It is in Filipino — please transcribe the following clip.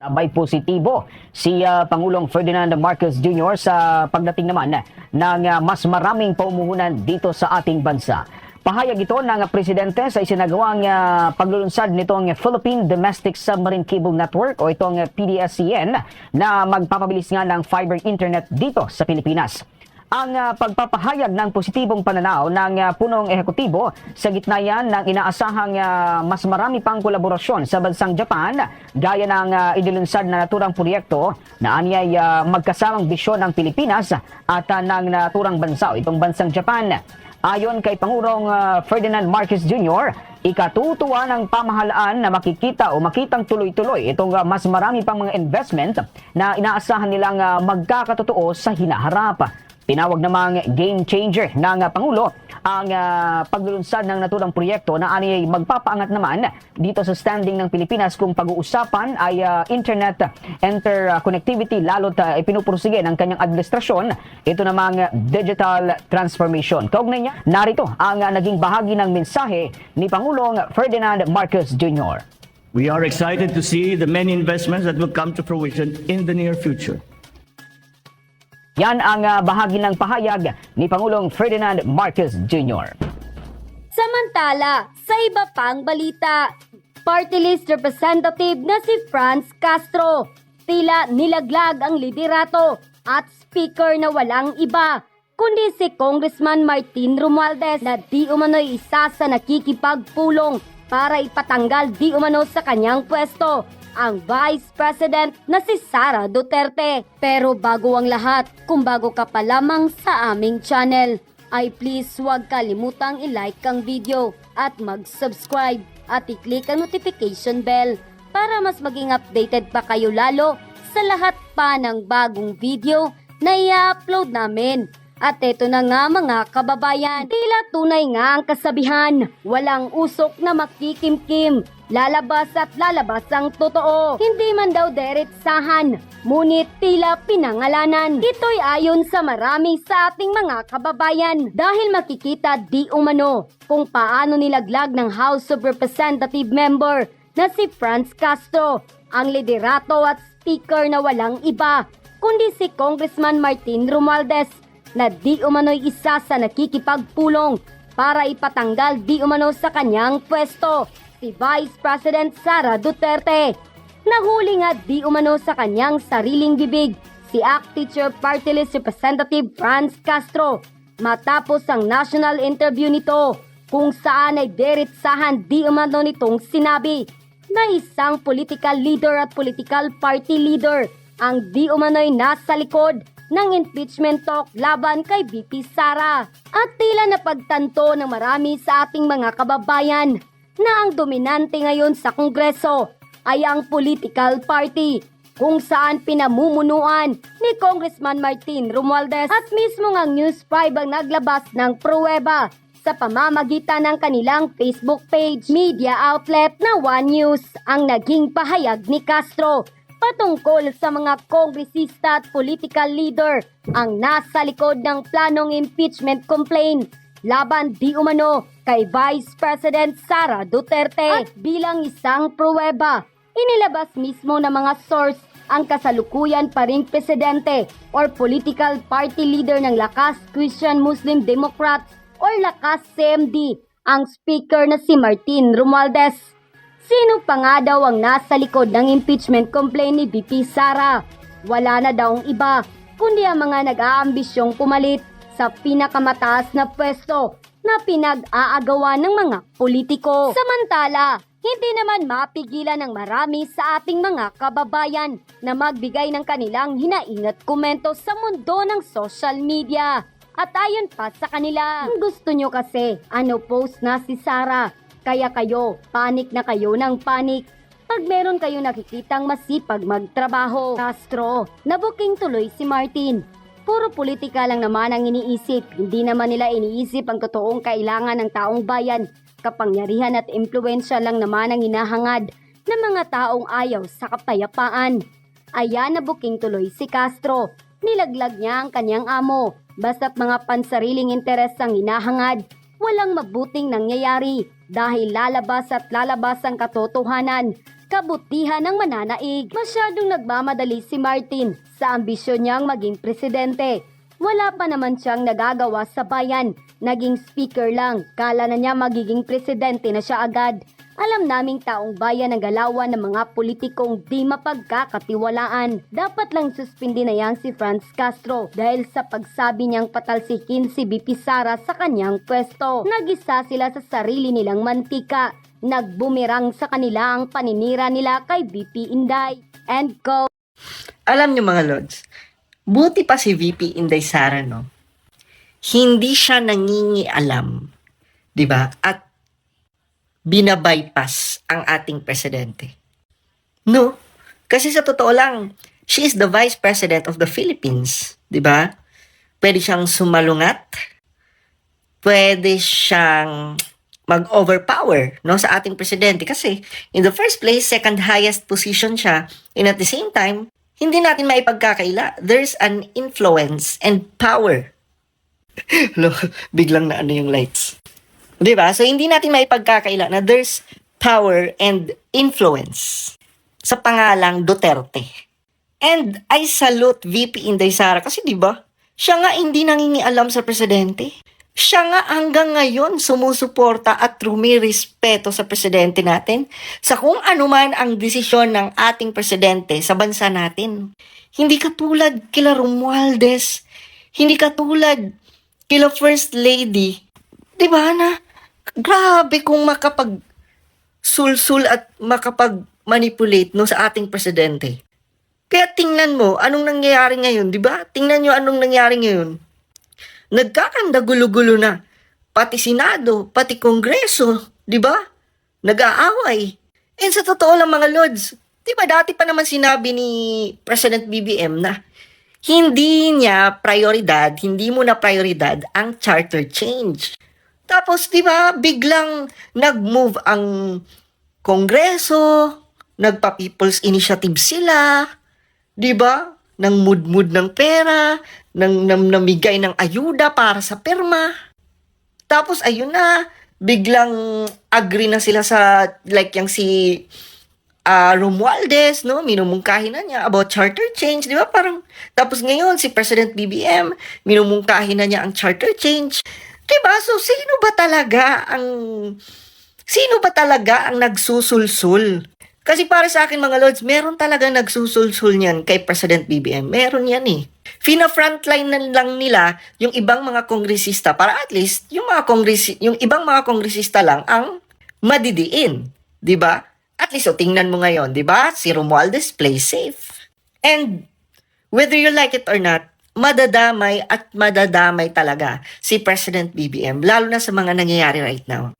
Abay positibo si ah, Pangulong Ferdinand Marcos Jr. sa pagdating naman ng ah, mas maraming paumuhunan dito sa ating bansa. Pahayag ito ng presidente sa isinagawang ah, paglulunsad nitong Philippine Domestic Submarine Cable Network o itong PDSCN na magpapabilis nga ng fiber internet dito sa Pilipinas ang ah, pagpapahayag ng positibong pananaw ng ah, punong ehekutibo sa gitna yan ng inaasahang ah, mas marami pang kolaborasyon sa bansang Japan gaya ng uh, inilunsad na naturang proyekto na anyay ah, magkasamang bisyon ng Pilipinas at ah, ng naturang bansa o itong bansang Japan. Ayon kay Pangulong ah, Ferdinand Marcos Jr., ikatutuwa ng pamahalaan na makikita o makitang tuloy-tuloy itong ah, mas marami pang mga investment na inaasahan nilang ah, magkakatotoo sa hinaharap. Tinawag namang game changer ng Pangulo ang uh, paglulunsad ng naturang proyekto na ani magpapaangat naman dito sa standing ng Pilipinas kung pag-uusapan ay uh, internet interconnectivity lalo't uh, ipinupursige ng kanyang administrasyon ito namang digital transformation. Kaugnay niya, narito ang uh, naging bahagi ng mensahe ni Pangulong Ferdinand Marcos Jr. We are excited to see the many investments that will come to fruition in the near future. Yan ang uh, bahagi ng pahayag ni Pangulong Ferdinand Marcos Jr. Samantala, sa iba pang balita, party list representative na si Franz Castro tila nilaglag ang liderato at speaker na walang iba kundi si Congressman Martin Romualdez na di umano'y isa sa nakikipagpulong para ipatanggal di umano sa kanyang pwesto ang Vice President na si Sara Duterte. Pero bago ang lahat, kung bago ka pa lamang sa aming channel, ay please huwag kalimutang i-like ang video at mag-subscribe at i-click ang notification bell para mas maging updated pa kayo lalo sa lahat pa ng bagong video na i-upload namin. At eto na nga mga kababayan, tila tunay nga ang kasabihan, walang usok na makikimkim, lalabas at lalabas ang totoo. Hindi man daw deretsahan, ngunit tila pinangalanan. Ito'y ayon sa marami sa ating mga kababayan. Dahil makikita di umano kung paano nilaglag ng House of Representative member na si Franz Castro, ang liderato at speaker na walang iba, kundi si Congressman Martin Romualdez na di umano'y isa sa nakikipagpulong para ipatanggal di umano sa kanyang pwesto si Vice President Sara Duterte. Nahuli nga di umano sa kanyang sariling bibig si ACT Teacher Party List Representative Franz Castro matapos ang national interview nito kung saan ay deritsahan di umano nitong sinabi na isang political leader at political party leader ang di umano'y nasa likod ng impeachment talk laban kay BP Sara. At tila napagtanto ng marami sa ating mga kababayan na ang dominante ngayon sa Kongreso ay ang political party kung saan pinamumunuan ni Congressman Martin Romualdez at mismo ang News 5 ang naglabas ng pruweba sa pamamagitan ng kanilang Facebook page. Media outlet na One News ang naging pahayag ni Castro patungkol sa mga kongresista at political leader ang nasa likod ng planong impeachment complaint laban di umano kay Vice President Sara Duterte. At bilang isang pruweba, inilabas mismo ng mga source ang kasalukuyan pa ring presidente or political party leader ng Lakas Christian Muslim Democrats or Lakas CMD ang speaker na si Martin Romualdez. Sino pa nga daw ang nasa likod ng impeachment complaint ni BP Sara? Wala na daw ang iba, kundi ang mga nag-aambisyong pumalit sa pinakamataas na pwesto na pinag-aagawa ng mga politiko. Samantala, hindi naman mapigilan ng marami sa ating mga kababayan na magbigay ng kanilang hinaingat komento sa mundo ng social media. At ayon pa sa kanila, kung gusto nyo kasi, ano post na si Sarah, kaya kayo, panik na kayo ng panik. Pag meron kayo nakikitang masipag magtrabaho, Castro, nabuking tuloy si Martin. Puro politika lang naman ang iniisip, hindi naman nila iniisip ang totoong kailangan ng taong bayan. Kapangyarihan at impluensya lang naman ang hinahangad ng mga taong ayaw sa kapayapaan. Ayan na buking tuloy si Castro. Nilaglag niya ang kanyang amo. Basta't mga pansariling interes ang hinahangad, walang mabuting nangyayari dahil lalabas at lalabas ang katotohanan kabutihan ng mananaig. Masyadong nagmamadali si Martin sa ambisyon niyang maging presidente. Wala pa naman siyang nagagawa sa bayan. Naging speaker lang. Kala na niya magiging presidente na siya agad. Alam naming taong bayan ang galawan ng mga politikong di mapagkakatiwalaan. Dapat lang suspindi na yang si Franz Castro dahil sa pagsabi niyang patalsikin si BP Sara sa kanyang pwesto. Nagisa sila sa sarili nilang mantika. Nagbumerang sa kanila ang paninira nila kay BP Inday. And go! Alam niyo mga Lods, buti pa si VP Inday Sara, no? Hindi siya nangingialam, di ba? At binabypass ang ating presidente. No? Kasi sa totoo lang, she is the vice president of the Philippines, di ba? Pwede siyang sumalungat, pwede siyang mag-overpower no sa ating presidente kasi in the first place second highest position siya and at the same time hindi natin maipagkakaila there's an influence and power Lo, biglang na ano yung lights 'di ba so hindi natin maipagkakaila na there's power and influence sa pangalang Duterte and I salute VP Inday Sara kasi 'di ba siya nga hindi nangingialam sa presidente siya nga hanggang ngayon sumusuporta at rumirespeto sa presidente natin sa kung ano man ang desisyon ng ating presidente sa bansa natin. Hindi katulad kila Romualdez, hindi katulad kila First Lady. Di ba na? Grabe kung makapag sulsul at makapag-manipulate no, sa ating presidente. Kaya tingnan mo, anong nangyayari ngayon, di ba? Tingnan nyo anong nangyayari ngayon nagkakanda gulo-gulo na. Pati Senado, pati Kongreso, di ba? Nag-aaway. And sa totoo lang mga Lods, di ba dati pa naman sinabi ni President BBM na hindi niya prioridad, hindi mo na prioridad ang charter change. Tapos, di ba, biglang nag-move ang Kongreso, nagpa-People's Initiative sila, di ba? Nang mood-mood ng pera, nang namigay ng ayuda para sa perma. Tapos, ayun na, biglang agree na sila sa, like, yung si ah Romualdez, no? Minumungkahi na niya about charter change, di ba? Parang, tapos ngayon, si President BBM, minumungkahi na niya ang charter change. Di ba? So, sino ba talaga ang, sino ba talaga ang nagsusulsul? Kasi para sa akin mga lords, meron talaga nagsusulsul niyan kay President BBM. Meron yan eh. Fina-frontline na lang nila yung ibang mga kongresista para at least yung mga kongresi yung ibang mga kongresista lang ang madidiin, 'di ba? At least o tingnan mo ngayon, 'di ba? Si Romualdez plays safe. And whether you like it or not, madadamay at madadamay talaga si President BBM lalo na sa mga nangyayari right now.